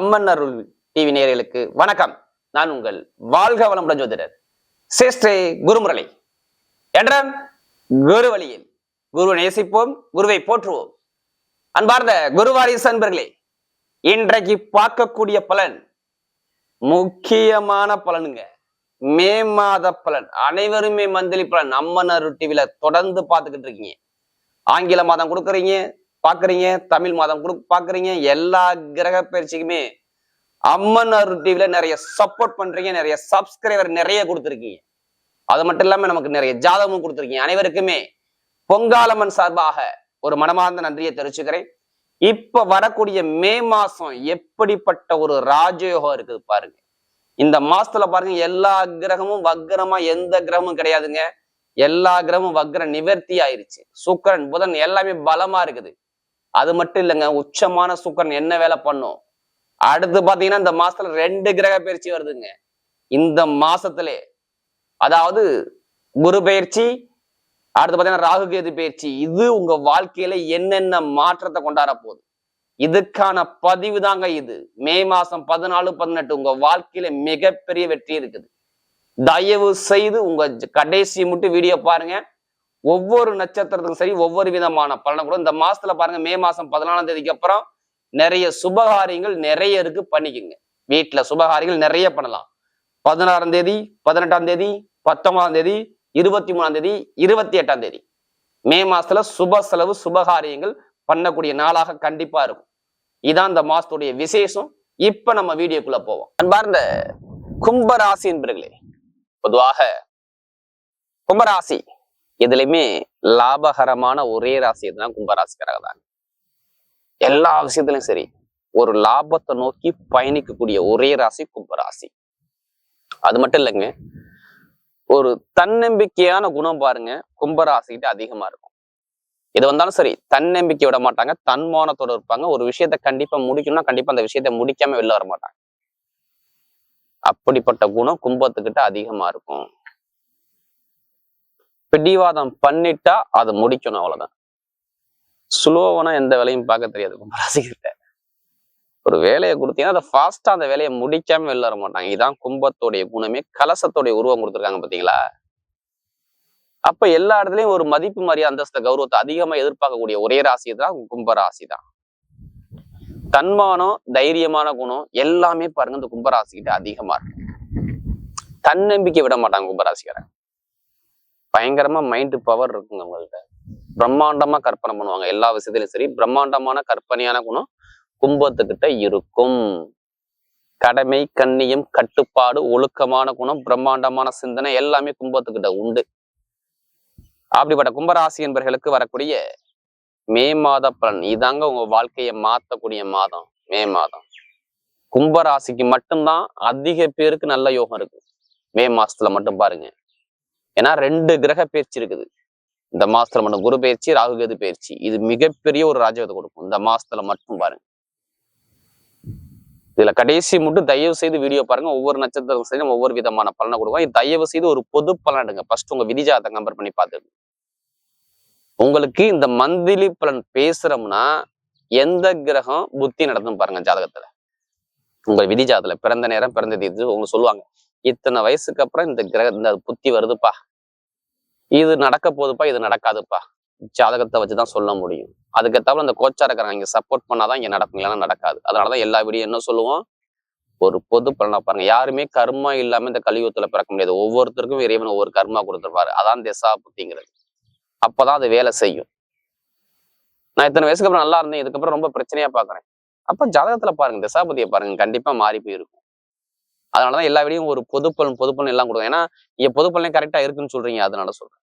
அம்மன் அருள் TV நேயர்களுக்கு வணக்கம். நான் உங்கள் வாழ்க வளமுடன் ஜோதிடர் சேஷ்டே குருமுரளி. என்ற குரு வழியில் குருவை நேசிப்போம் குருவை போற்றுவோம். அன்பார்ந்த குருவாரிசு அன்பர்களே இன்றைக்கு பார்க்கக்கூடிய பலன் முக்கியமான பலனுங்க. மே மாத பலன் அனைவருமே மந்திலி பலன் அம்மன் அருள் டிவில தொடர்ந்து பார்த்துக்கிட்டு இருக்கீங்க. ஆங்கில மாதம் கொடுக்குறீங்க பாக்குறீங்க தமிழ் மாதம் கொடு பாக்குறீங்க எல்லா கிரக பயிற்சிக்குமே அம்மன் அருள் டிவில நிறைய சப்போர்ட் பண்றீங்க நிறைய சப்ஸ்கிரைபர் நிறைய கொடுத்துருக்கீங்க. அது மட்டும் இல்லாம நமக்கு நிறைய ஜாதகமும் கொடுத்துருக்கீங்க. அனைவருக்குமே பொங்காலம்மன் சார்பாக ஒரு மனமார்ந்த நன்றியை தெரிவிச்சுக்கிறேன். இப்ப வரக்கூடிய மே மாசம் எப்படிப்பட்ட ஒரு ராஜயோகம் இருக்குது பாருங்க. இந்த மாசத்துல பாருங்க எல்லா கிரகமும் வக்ரமா எந்த கிரகமும் கிடையாதுங்க. எல்லா கிரகமும் வக்ர நிவர்த்தி ஆயிருச்சு. சுக்கரன் புதன் எல்லாமே பலமா இருக்குது. அது மட்டும் இல்லைங்க உச்சமான சுக்கரன் என்ன வேலை பண்ணும்? அடுத்து பாத்தீங்கன்னா இந்த மாசத்துல ரெண்டு கிரக பயிற்சி வருதுங்க. இந்த மாசத்திலே அதாவது குரு பயிற்சி அடுத்து பாத்தீங்கன்னா ராகு கேது பயிற்சி இது உங்க வாழ்க்கையில என்னென்ன மாற்றத்தை கொண்டாட போகுது? இதுக்கான பதிவு தாங்க இது. மே மாசம் பதினாலு பதினெட்டு உங்க வாழ்க்கையில மிகப்பெரிய வெற்றி இருக்குது. தயவு செய்து உங்க கடைசி மட்டும் வீடியோ பாருங்க. ஒவ்வொரு நட்சத்திரத்துக்கும் சரி ஒவ்வொரு விதமான பலனை கூட இந்த மாசத்துல பாருங்க மே மாசம் பதினாலாம் தேதிக்கு அப்புறம் நிறைய சுபகாரியங்கள் நிறைய இருக்கு பண்ணிக்கோங்க. வீட்டுல சுபகாரியங்கள் நிறைய பண்ணலாம். பதினாறாம் தேதி பதினெட்டாம் தேதி பத்தொன்பதாம் தேதி இருபத்தி மூணாம் தேதி இருபத்தி எட்டாம் தேதி. மே மாசத்துல சுப செலவு சுபகாரியங்கள் பண்ணக்கூடிய நாளாக கண்டிப்பா இருக்கும். இதான் இந்த மாசத்துடைய விசேஷம். இப்ப நம்ம வீடியோக்குள்ள போவோம். அன்பார்ந்த கும்பராசி என்பர்களே பொதுவாக கும்பராசி எதுலையுமே லாபகரமான ஒரே ராசி எதுனா கும்பராசிக்காரங்க தான். எல்லா விஷயத்திலும் சரி ஒரு லாபத்தை நோக்கி பயணிக்கக்கூடிய ஒரே ராசி கும்பராசி அது மட்டும் இல்லைங்க ஒரு தன்னம்பிக்கையான குணம் பாருங்க கும்பராசிக்கிட்ட அதிகமா இருக்கும். எது வந்தாலும் சரி தன்னம்பிக்கை விட மாட்டாங்க தன்மானத்தோட இருப்பாங்க. ஒரு விஷயத்த கண்டிப்பா முடிக்கணும்னா கண்டிப்பா அந்த விஷயத்த முடிக்காம வெளில வர மாட்டாங்க. அப்படிப்பட்ட குணம் கும்பத்துக்கிட்ட அதிகமா இருக்கும். பிடிவாதம் பண்ணிட்டா அதை முடிக்கணும் அவ்வளவுதான். ஸ்லோவனா எந்த வேலையும் பார்க்க தெரியாது. கும்பராசிக்கிட்ட ஒரு வேலையை கொடுத்தீங்கன்னா அதை ஃபாஸ்டா அந்த வேலையை முடிக்காம வெளில வர மாட்டாங்க. இதான் கும்பத்தோடைய குணமே. கலசத்தோடைய உருவம் கொடுத்துருக்காங்க பாத்தீங்களா? அப்ப எல்லா இடத்துலயும் ஒரு மதிப்பு மாதிரி அந்தஸ்த கௌரவத்தை அதிகமா எதிர்பார்க்கக்கூடிய ஒரே ராசி தான் கும்பராசி தான். தன்மானம் தைரியமான குணம் எல்லாமே பாருங்க இந்த கும்பராசி கிட்ட அதிகமா இருக்கு. தன்னம்பிக்கை விட மாட்டாங்க கும்பராசிக்காரன் பயங்கரமா மைண்ட் பவர் இருக்குங்க உங்கள்கிட்ட பிரம்மாண்டமா கற்பனை பண்ணுவாங்க. எல்லா விஷயத்திலும் சரி பிரம்மாண்டமான கற்பனையான குணம் கும்பத்துக்கிட்ட இருக்கும். கடமை கண்ணியம் கட்டுப்பாடு ஒழுக்கமான குணம் பிரம்மாண்டமான சிந்தனை எல்லாமே கும்பத்துக்கிட்ட உண்டு. அப்படிப்பட்ட கும்பராசி என்பர்களுக்கு வரக்கூடிய மே மாத பலன் இதாங்க உங்க வாழ்க்கையை மாத்தக்கூடிய மாதம் மே மாதம். கும்பராசிக்கு மட்டும்தான் அதிக பேருக்கு நல்ல யோகம் இருக்கு. மே மாசத்துல மட்டும் பாருங்க. ஏன்னா ரெண்டு கிரக பேச்சு இருக்குது. இந்த மாசத்துல மட்டும் குரு பயிற்சி ராகுகேது பயிற்சி. இது மிகப்பெரிய ஒரு ராஜகத்தை கொடுக்கும். இந்த மாசத்துல மட்டும் பாருங்க. இதுல கடைசி மட்டும் தயவு செய்து வீடியோ பாருங்க. ஒவ்வொரு நட்சத்திரம் சரி ஒவ்வொரு விதமான பலனை கொடுக்கும் இது தயவு செய்து ஒரு பொது பலன் எடுங்க. ஃபர்ஸ்ட் உங்க விதிஜாதத்தை கம்பேர் பண்ணி பார்த்துங்க உங்களுக்கு இந்த மந்திலி பலன் பேசுறோம்னா எந்த கிரகம் புத்தி நடத்தும் பாருங்க ஜாதகத்துல. உங்க விதிஜாதத்துல பிறந்த நேரம் பிறந்த தேதி உங்களுக்கு சொல்லுவாங்க. இத்தனை வயசுக்கு அப்புறம் இந்த கிரக இந்த புத்தி வருதுப்பா. இது நடக்க போகுதுப்பா இது நடக்காதுப்பா. ஜாதகத்தை வச்சுதான் சொல்ல முடியும். அதுக்கேத்தாப்புல அந்த கோச்சா இருக்கிறாங்க இங்கே சப்போர்ட் பண்ணாதான் இங்கே நடக்கும் இல்லைன்னா நடக்காது. அதனாலதான் எல்லா வீடியோ என்ன சொல்லுவோம்? ஒரு பொது பலனா பாருங்க. யாருமே கர்மா இல்லாம இந்த கலியுகத்துல பிறக்க முடியாது. ஒவ்வொருத்தருக்கும் இறைவன் ஒவ்வொரு கர்மா கொடுத்துருப்பாரு. அதான் திசா புத்திங்கிறது. அப்பதான் அது வேலை செய்யும். நான் இத்தனை வயசுக்கு அப்புறம் நல்லா இருந்தேன். இதுக்கப்புறம் ரொம்ப பிரச்சனையா பாக்குறேன். அப்ப ஜாதகத்துல பாருங்க திசாபதியை பாருங்க. கண்டிப்பா மாறி போயிருக்கும். அதனாலதான் எல்லா வீடியும் ஒரு பொதுப்பலன் பொதுப்பலன் எல்லாம் கொடுக்கும். ஏன்னா இங்க பொதுப்பலனே கரெக்டா இருக்குன்னு சொல்றீங்க அதனால சொல்றேன்.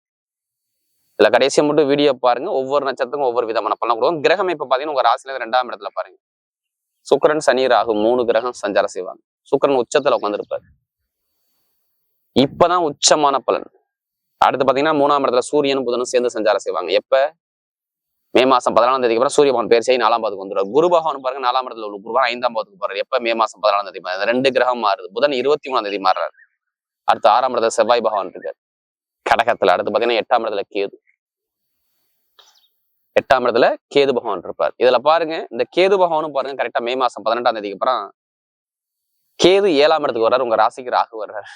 இதுல கடைசியா மட்டும் வீடியோ பாருங்க. ஒவ்வொரு நட்சத்திரத்துக்கும் ஒவ்வொரு விதமான பலன் கொடுக்கும். கிரகம் இப்ப பாத்தீங்கன்னா உங்க ராசில ரெண்டாம் இடத்துல பாருங்க. சுக்கிரன் சனி ராகு மூணு கிரகம் சஞ்சாரம் செய்வாங்க. சுக்கிரன் உச்சத்துல உட்காந்துருப்பாரு இப்பதான் உச்சமான பலன். அடுத்து பாத்தீங்கன்னா மூணாம் இடத்துல சூரியனும் புதனும் சேர்ந்து சஞ்சாரம் செய்வாங்க. எப்ப? மே மாசம் பதினாலாம் தேதிக்கு அப்புறம் சூரிய பகவான் பேர் செய்ய நாலாம் பாதுக்கு வந்துடுவார். குரு பகவான் பாருங்க நாலாம் இடத்துல உள்ள குரு பகவான் ஐந்தாம் பாதுக்கு போறாரு. எப்ப மே மாசம் பதினாலாம் தேதி ரெண்டு கிரகம் மாறுது. புதன் இருபத்தி மூணாம் தேதி மாறுறாரு. அடுத்து ஆறாம் இடத்துல செவ்வாய் பகவான் இருக்காரு. கடகத்துல. அடுத்து பாத்தீங்கன்னா எட்டாம் இடத்துல கேது. எட்டாம் இடத்துல கேது பகவான் இருப்பார். இதுல பாருங்க இந்த கேது பகவானும் பாருங்க கரெக்டா மே மாசம் பதினெட்டாம் தேதிக்கு அப்புறம் கேது ஏழாம் இடத்துக்கு வர்றாரு. உங்க ராசிக்கு ராகு வர்றாரு.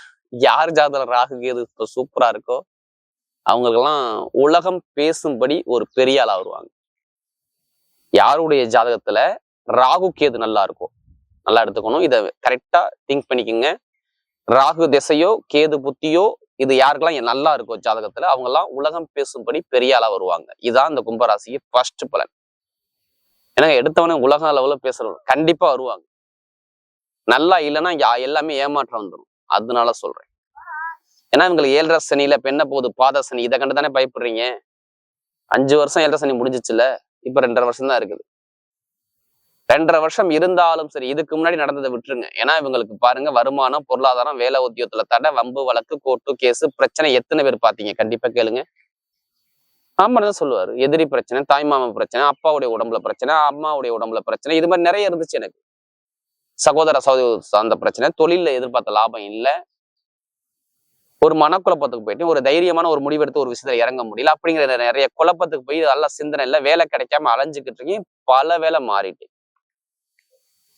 யார் ஜாதகம் ராகு கேது இப்போ சூப்பரா இருக்கோ அவங்களுக்கெல்லாம் உலகம் பேசும்படி ஒரு பெரிய ஆளா வருவாங்க. யாருடைய ஜாதகத்துல ராகு கேது நல்லா இருக்கும் நல்லா எடுத்துக்கணும். இதை கரெக்டா திங்க் பண்ணிக்கோங்க. ராகு திசையோ கேது புத்தியோ இது யாருக்கெல்லாம் நல்லா இருக்கும் ஜாதகத்துல அவங்க எல்லாம் உலகம் பேசும்படி பெரிய ஆளா வருவாங்க. இதான் இந்த கும்பராசிக்கு ஃபர்ஸ்ட் பலன். ஏன்னா எடுத்தவனே உலக அளவுல பேசுறவங்க கண்டிப்பா வருவாங்க. நல்லா இல்லைன்னா எல்லாமே ஏமாற்றம் வந்துடும் அதனால சொல்றேன். ஏன்னா இவங்களுக்கு ஏழரை சனியில இப்போ என்ன போகுது? பாத சனி. இதை கண்டு தானே பயப்படுறீங்க? அஞ்சு வருஷம் ஏழரை சனி முடிஞ்சிச்சுல? இப்ப ரெண்டரை வருஷம் தான் இருக்குது. ரெண்டரை வருஷம் இருந்தாலும் சரி இதுக்கு முன்னாடி நடந்ததை விட்டுருங்க. ஏன்னா இவங்களுக்கு பாருங்க வருமானம் பொருளாதாரம் வேலை உத்தியோகத்துல தடை வம்பு வழக்கு கோர்ட்டு கேஸ் பிரச்சனை எத்தனை பேர் பாத்தீங்க? கண்டிப்பா கேளுங்க. ஆமா தான் சொல்லுவாரு. எதிரி பிரச்சனை தாய்மாம பிரச்சனை அப்பாவுடைய உடம்புல பிரச்சனை அம்மாவுடைய உடம்புல பிரச்சனை. இது மாதிரி நிறைய இருந்துச்சு எனக்கு. சகோதர சகோதரி சார்ந்த பிரச்சனை. தொழில்ல எதிர்பார்த்த லாபம் இல்ல. ஒரு மனக்குழப்பத்துக்கு போயிட்டு ஒரு தைரியமான ஒரு முடிவெடுத்து ஒரு விஷயத்துல இறங்க முடியல அப்படிங்கிற நிறைய குழப்பத்துக்கு போய் நல்ல சிந்தனை இல்லை வேலை கிடைக்காம அலைஞ்சுக்கிட்டு இருக்கீங்க பல வேலை மாறிட்டு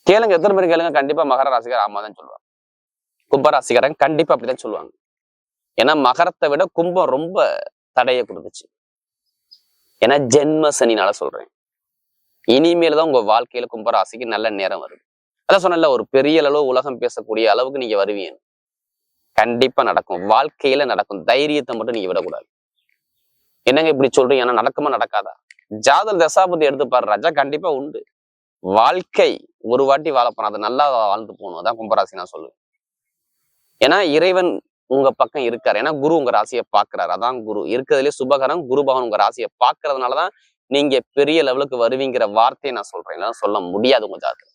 கேளுங்க எத்தனை பேர் கேளுங்க கண்டிப்பா மகர ராசிக்கார் ஆமா தான் சொல்லுவாங்க. கும்பராசிக்காரங்க கண்டிப்பா அப்படிதான் சொல்லுவாங்க. ஏன்னா மகரத்தை விட கும்பம் ரொம்ப தடையை கொடுத்துச்சு. ஏன்னா ஜென்ம சனினால சொல்றேன். இனிமேல் தான் உங்க வாழ்க்கையில கும்பராசிக்கு நல்ல நேரம் வருது. அதான் சொன்னல ஒரு பெரிய அளவு உலகம் பேசக்கூடிய அளவுக்கு நீங்க வருவீங்க. கண்டிப்பா நடக்கும். வாழ்க்கையில நடக்கும். தைரியத்தை மட்டும் நீங்க விடக்கூடாது. என்னங்க இப்படி சொல்றீங்க? ஏன்னா நடக்குமா நடக்காதா? ஜாதல் தசாபதி எடுத்து பாரு. ராஜா கண்டிப்பா உண்டு. வாழ்க்கை ஒரு வாட்டி வாழப்போறோம் அது நல்லா வாழ்ந்து போகணும். அதான் கும்பராசி நான் சொல்லுவேன். ஏன்னா இறைவன் உங்க பக்கம் இருக்காரு. ஏன்னா குரு உங்க ராசியை பாக்குறாரு அதான் குரு. இருக்கிறதுலே சுபகரம் குரு பகவான் உங்க ராசியை பாக்குறதுனாலதான் நீங்க பெரிய லெவலுக்கு வருவீங்கிற வார்த்தையை நான் சொல்றேன். சொல்ல முடியாது உங்க ஜாதகம்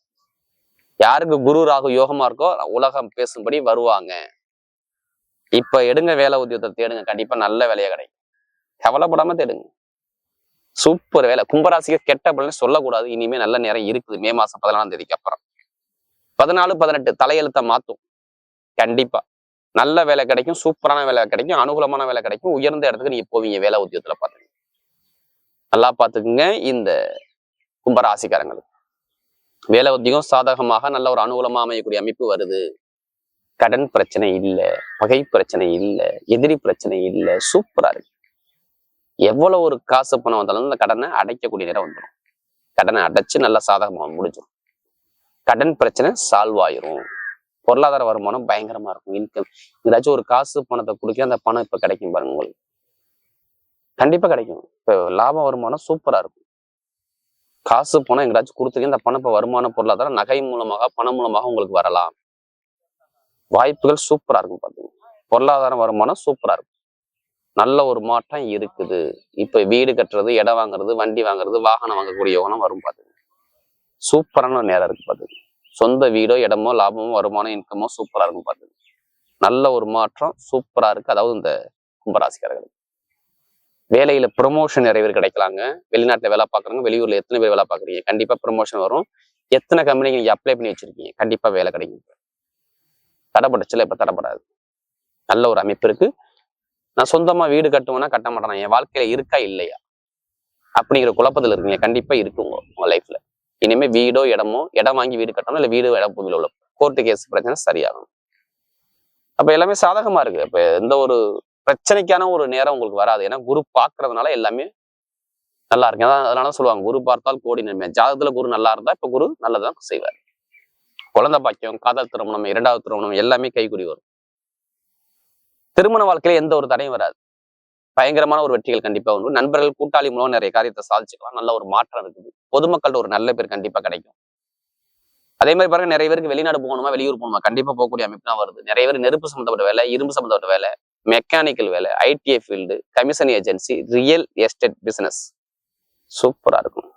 யாருக்கு குரு ராகு யோகமா இருக்கோ உலகம் பேசும்படி வருவாங்க. இப்ப எடுங்க வேலை உத்தியோகத்தை தேடுங்க. கண்டிப்பா நல்ல வேலையா கிடைக்கும். கவலைப்படாம தேடுங்க. சூப்பர் வேலை. கும்பராசிக்கு கெட்ட பலன் சொல்லக்கூடாது. இனிமே நல்ல நேரம் இருக்குது. மே மாசம் பதினாலாம் தேதிக்கு அப்புறம். பதினாலு பதினெட்டு தலையெழுத்த மாத்தும். கண்டிப்பா. நல்ல வேலை கிடைக்கும். சூப்பரான வேலை கிடைக்கும். அனுகூலமான வேலை கிடைக்கும். உயர்ந்த இடத்துக்கு நீங்க போவீங்க வேலை உத்தியோகத்துல பாத்துங்க நல்லா பாத்துக்குங்க இந்த கும்பராசிக்காரங்களுக்கு. வேலை உத்தியோகம் சாதகமாக நல்ல ஒரு அனுகூலமா அமையக்கூடிய அமைப்பு வருது. கடன் பிரச்சனை இல்ல பகை பிரச்சனை இல்ல எதிரி பிரச்சனை இல்ல சூப்பரா இருக்கு. எவ்வளவு ஒரு காசு பணம் வந்தாலும் இந்த கடனை அடைக்கக்கூடிய நேரம் வந்துடும் கடனை அடைச்சு நல்லா சாதகமாக முடிஞ்சிடும் கடன் பிரச்சனை சால்வ் ஆயிரும். பொருளாதார வருமானம் பயங்கரமா இருக்கும். இன்கம் ஏதாச்சும் ஒரு காசு பணத்தை கொடுக்க அந்த பணம் இப்ப கிடைக்கும் பாருங்க உங்களுக்கு. கண்டிப்பா கிடைக்கும். இப்போ லாப வருமானம் சூப்பரா இருக்கும். காசு பணம் எங்கேயாச்சும் கொடுத்துக்க இந்த பணம் இப்ப வருமான பொருளாதாரம் நகை மூலமாக பணம் மூலமாக உங்களுக்கு வரலாம். வாய்ப்புகள் சூப்பரா இருக்கும் பார்த்தீங்க பொருளாதார வருமானம் சூப்பரா இருக்கும். நல்ல ஒரு மாற்றம் இருக்குது. இப்ப வீடு கட்டுறது இடம் வாங்குறது வண்டி வாங்குறது வாகனம் வாங்கக்கூடிய யோகனம் வரும் பாத்துங்க சூப்பரான நேரம் இருக்கு பார்த்துங்க சொந்த வீடோ இடமோ லாபமோ வருமானம் இன்கமோ சூப்பரா இருக்கும் பார்த்துங்க நல்ல ஒரு மாற்றம் சூப்பரா இருக்கு. அதாவது இந்த கும்பராசிக்காரர்கள் வேலையில ப்ரொமோஷன் நிறைய பேர் கிடைக்கலாங்க. வெளிநாட்டுல வேலை பார்க்குறவங்க வெளியூர்ல எத்தனை பேர் வேலை பார்க்குறீங்க? கண்டிப்பா ப்ரொமோஷன் வரும். எத்தனை கம்பெனிக்கு நீங்க அப்ளை பண்ணி வச்சிருக்கீங்க? கண்டிப்பா வேலை கிடைக்கும். தடைப்பட்டுச்சுல இப்ப தடைப்படாது. நல்ல ஒரு அமைப்பு இருக்கு. நான் சொந்தமா வீடு கட்டுவேன்னா கட்ட மாட்டேன்? என் வாழ்க்கையில இருக்கா இல்லையா? அப்படிங்கிற குழப்பத்தில் இருக்கீங்க. கண்டிப்பா இருக்குங்க உங்க லைஃப்ல இனிமே வீடோ இடமோ இடம் வாங்கி வீடு கட்டணும் இல்ல வீடு இடம் புவியில் உள்ள கோர்ட்டு கேஸ் பிரச்சனை சரியாகும் அப்ப எல்லாமே சாதகமா இருக்கு. இப்ப எந்த ஒரு பிரச்சனைக்கான ஒரு நேரம் உங்களுக்கு வராது. ஏன்னா குரு பாக்குறதுனால எல்லாமே நல்லா இருக்கு. அதான் அதனால சொல்லுவாங்க குரு பார்த்தால் கோடி நன்மை. ஜாதகத்துல குரு நல்லா இருந்தா இப்ப குரு நல்லதான் செய்வார். குழந்தை பாக்கியம் காதல் திருமணம் இரண்டாவது திருமணம் எல்லாமே கைக்குடி வரும். திருமண வாழ்க்கையில எந்த ஒரு தடையும் வராது. பயங்கரமான ஒரு வெற்றிகள் கண்டிப்பா உண்டு. நண்பர்கள் கூட்டாளி மூலம் நிறைய காரியத்தை சாதிச்சுக்கலாம். நல்ல ஒரு மாற்றம் இருக்குது. பொதுமக்கள்கிட்ட ஒரு நல்ல பேர் கண்டிப்பா கிடைக்கும். அதே மாதிரி பாருங்க நிறைய பேருக்கு வெளிநாடு போகணுமா வெளியூர் போகணுமா கண்டிப்பா போகக்கூடிய அமைப்பு தான் வருது. நிறைய பேர் நெருப்பு சம்மந்தப்பட்ட வேலை இரும்பு சம்மந்தப்பட்ட வேலை மெக்கானிக்கல் வேலை ITI field commission agency real estate business சூப்பரா இருக்கும்.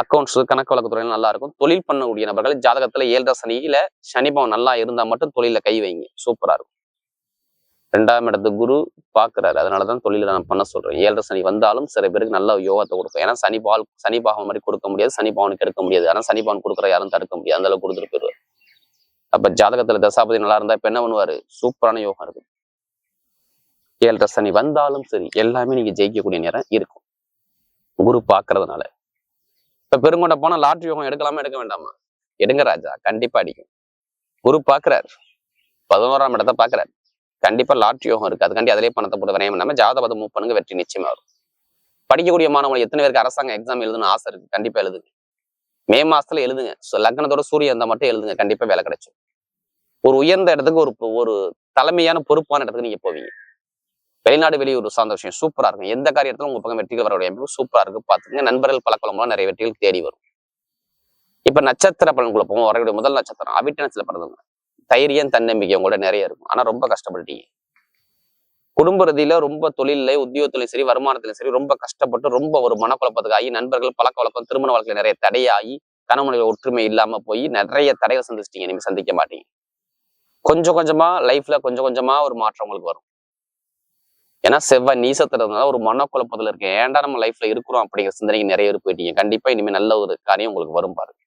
அக்கௌண்ட்ஸ் கணக்கு வழக்குத்துறையில நல்லா இருக்கும். தொழில் பண்ணக்கூடிய நபர்கள் ஜாதகத்துல ஏழரை சனியில சனிபவன் நல்லா இருந்தா மட்டும் தொழில கை வைங்க. சூப்பரா இருக்கும். ரெண்டாம் இடத்து குரு பாக்குறாரு. அதனாலதான் தொழில நான் பண்ண சொல்றேன். ஏழரை சனி வந்தாலும் சில பேருக்கு நல்ல யோகத்தை கொடுக்கும். ஏன்னா சனி பால் சனி பாகம் மாதிரி கொடுக்க முடியாது சனி பவனுக்கு எடுக்க முடியாது. ஆனா சனி பவன் கொடுக்குற யாரும் தடுக்க முடியாது. அந்த அளவுக்கு கொடுத்துட்டு போயிருவாரு அப்ப ஜாதகத்துல தசாபதி நல்லா இருந்தா இப்ப என்ன பண்ணுவாரு? சூப்பரான யோகம் இருக்கும். ஏழரை சனி வந்தாலும் சரி எல்லாமே நீங்க ஜெயிக்கக்கூடிய நேரம் இருக்கும். குரு பாக்குறதுனால. இப்ப பெருங்கொண்ட போனா லாட்ரி யோகம் எடுக்கலாமா எடுக்க வேண்டாமா? எடுங்க ராஜா கண்டிப்பா அடிக்கும். குரு பாக்குறாரு. பதினோராம் இடத்த பாக்குறாரு. கண்டிப்பா லாட்ரி யோகம் இருக்கு. அதுக்காண்டி அதிலே பணத்தை போட்டு விரையம் பண்ணாம ஜாதபதம் மூவ் பண்ணுங்க வெற்றி நிச்சயமா வரும். படிக்கக்கூடிய மாணவர்கள் எத்தனை பேருக்கு அரசாங்க எக்ஸாம் எழுதுன்னு ஆசை இருக்கு. கண்டிப்பா எழுதுங்க. மே மாசத்துல எழுதுங்க. So, லக்னத்தோட சூரியன் இருந்தா மட்டும் எழுதுங்க. கண்டிப்பா வேலை கிடைக்கும் ஒரு உயர்ந்த இடத்துக்கு ஒரு ஒரு தலைமையான பொறுப்பான இடத்துக்கு நீங்க போவீங்க. வெளிநாடு வெளியூர் சார்ந்த விஷயம் சூப்பரா இருக்கும். எந்த காரியத்திலும் உங்க பக்கம் வெற்றிகள் வரக்கூடிய அமைப்பு சூப்பரா இருக்கு பாத்துங்க நண்பர்கள் பழக்கம்லாம் நிறைய வெற்றிகள் தேடி வரும். இப்ப நட்சத்திர பலன்குள்ள போவோம் வரக்கூடிய முதல் நட்சத்திரம் அவிட்ட பிறந்தவங்க. தைரியம் தன்னம்பிக்கை உங்களோட நிறைய இருக்கும். ஆனா ரொம்ப கஷ்டப்பட்டுட்டீங்க. குடும்ப ரீதியில ரொம்ப தொழில உத்தியோகத்திலையும் சரி வருமானத்திலும் சரி ரொம்ப கஷ்டப்பட்டு ரொம்ப ஒரு மனக்குழப்பத்துக்கு ஆகி நண்பர்கள் பழக்க வழக்கம் திருமண வாழ்க்கையில நிறைய தடையாகி கணவனில் ஒற்றுமை இல்லாம போய் நிறைய தடைகளை சந்திச்சிட்டீங்க. இனிமேல் சந்திக்க மாட்டீங்க. கொஞ்சம் கொஞ்சமா லைஃப்ல கொஞ்சம் கொஞ்சமா ஒரு மாற்றம் உங்களுக்கு வரும். ஏன்னா செவ்வாய் நீசத்துறதுனால ஒரு மனக்குழப்பத்துல இருக்கு ஏன்டா நம்ம லைஃப்ல இருக்கிறோம் அப்படிங்கிற சிந்தனைக்கு நிறைய பேர் போயிட்டீங்க. கண்டிப்பா இனிமே நல்ல ஒரு காரியம் உங்களுக்கு வரும் பாருங்க.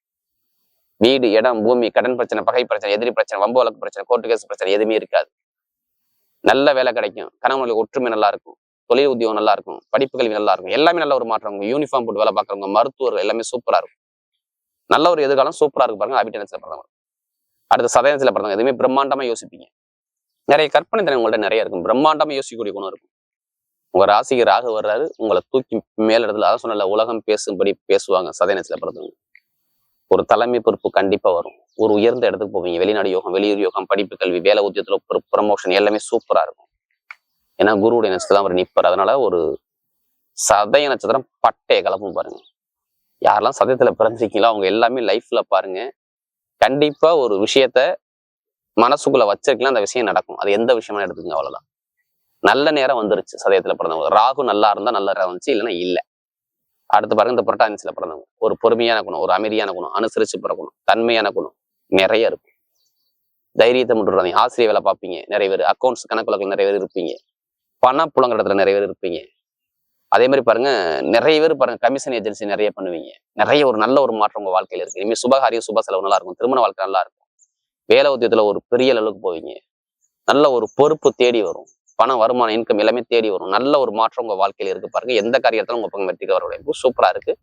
வீடு இடம் பூமி கடன் பிரச்சனை பகை பிரச்சனை எதிரி பிரச்சனை வம்பு வழக்கு பிரச்சனை கோர்ட்டு கேஸ் பிரச்சனை எதுவுமே இருக்காது. நல்ல வேலை கிடைக்கும். கணவனுக்கு ஒற்றுமை நல்லா இருக்கும். தொழில் உத்தியோகம் நல்லா இருக்கும். படிப்பு கல்வி நல்லா இருக்கும். எல்லாமே நல்ல ஒரு மாற்றம். யூனிஃபார்ம் போட்டு வேலை பார்க்குறவங்க மருத்துவர்கள் எல்லாமே சூப்பரா இருக்கும். நல்ல ஒரு எதிர்காலம் சூப்பரா இருக்கு பாருங்க. அபிட்டனத்தில் பிறந்தவங்க. அடுத்த சதயத்தில் பிறந்தவங்க. எதுவுமே பிரம்மாண்டமா யோசிப்பீங்க. நிறைய கற்பனை திறன் உங்கள்ட்ட நிறைய இருக்கும். பிரம்மாண்டமா யோசிக்கக்கூடிய குணம் இருக்கும். உங்க ராசிக்கு ராகு வர்றாரு உங்களை தூக்கி மேல இடத்துல அதான் சொன்னல உலகம் பேசும்படி பேசுவாங்க சதயனத்துல பிறந்தவங்க. ஒரு தலைமை பொறுப்பு கண்டிப்பா வரும். ஒரு உயர்ந்த இடத்துக்கு போவீங்க. வெளிநாடு யோகம் வெளியூர் யோகம் படிப்பு கல்வி வேலை உத்தியத்துல ஒரு ப்ரமோஷன் எல்லாமே சூப்பரா இருக்கும். ஏன்னா குருவுடைய நட்சத்திரம் அவர் நிற்பார் அதனால ஒரு சதய நட்சத்திரம் பட்டைய கலப்பும் பாருங்க. யாரெல்லாம் சதயத்துல பிறந்திருக்கீங்களோ அவங்க எல்லாமே லைஃப்ல பாருங்க. கண்டிப்பா ஒரு விஷயத்த மனசுக்குள்ள வச்சிருக்கலாம் அந்த விஷயம் நடக்கும். அது எந்த விஷயமா எடுத்துக்கங்க அவ்வளவுதான். நல்ல நேரம் வந்துருச்சு சதயத்துல பிறந்தவங்க. ராகு நல்லா இருந்தா நல்ல நேரம் வந்துச்சு இல்லைன்னா இல்ல. அடுத்து பாருங்க இந்த புரட்டாசில பிறந்தவங்க. ஒரு பொறுமையான குணம் ஒரு அமைதியான குணம் அனுசரிச்சு பிறக்கணும் தன்மையான குணம் நிறைய இருக்கும். தைரியத்தை முட்டுறாங்க ஆசிரியர் வேலை பார்ப்பீங்க நிறைய பேர். அக்கௌண்ட்ஸ் கணக்குலகள் நிறைய பேர் இருப்பீங்க. பண புழங்குறதுல நிறைய பேர் இருப்பீங்க. அதே மாதிரி பாருங்க நிறைய பேர் பாருங்க கமிஷன் ஏஜென்சி நிறைய பண்ணுவீங்க. நிறைய ஒரு நல்ல ஒரு மாற்றம் உங்க வாழ்க்கையில இருக்கு. இனிமேல் சுபகாரியம் சுப செலவு நல்லா இருக்கும். திருமண வாழ்க்கை நல்லா இருக்கும். வேலை உத்தியத்தில் ஒரு பெரிய அளவுக்கு போவீங்க. நல்ல ஒரு பொறுப்பு தேடி வரும். பணம் வருமானம் இன்கம் எல்லாமே தேடி வரும். நல்ல ஒரு மாற்றம் உங்க வாழ்க்கையில இருக்கு பாருங்க. எந்த காரியத்திலும் உங்க பக்கம் வெற்றிக்கு வரக்கூடிய சூப்பரா இருக்கு.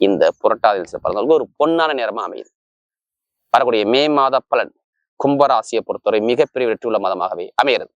இந்த புரட்டாதிசை பிறந்தவங்களுக்கு ஒரு பொன்னான நேரமா அமையுது. வரக்கூடிய மே மாத பலன் கும்பராசியை பொறுத்தவரை மிகப்பெரிய வெற்றி உள்ள மாதமாகவே அமைகிறது.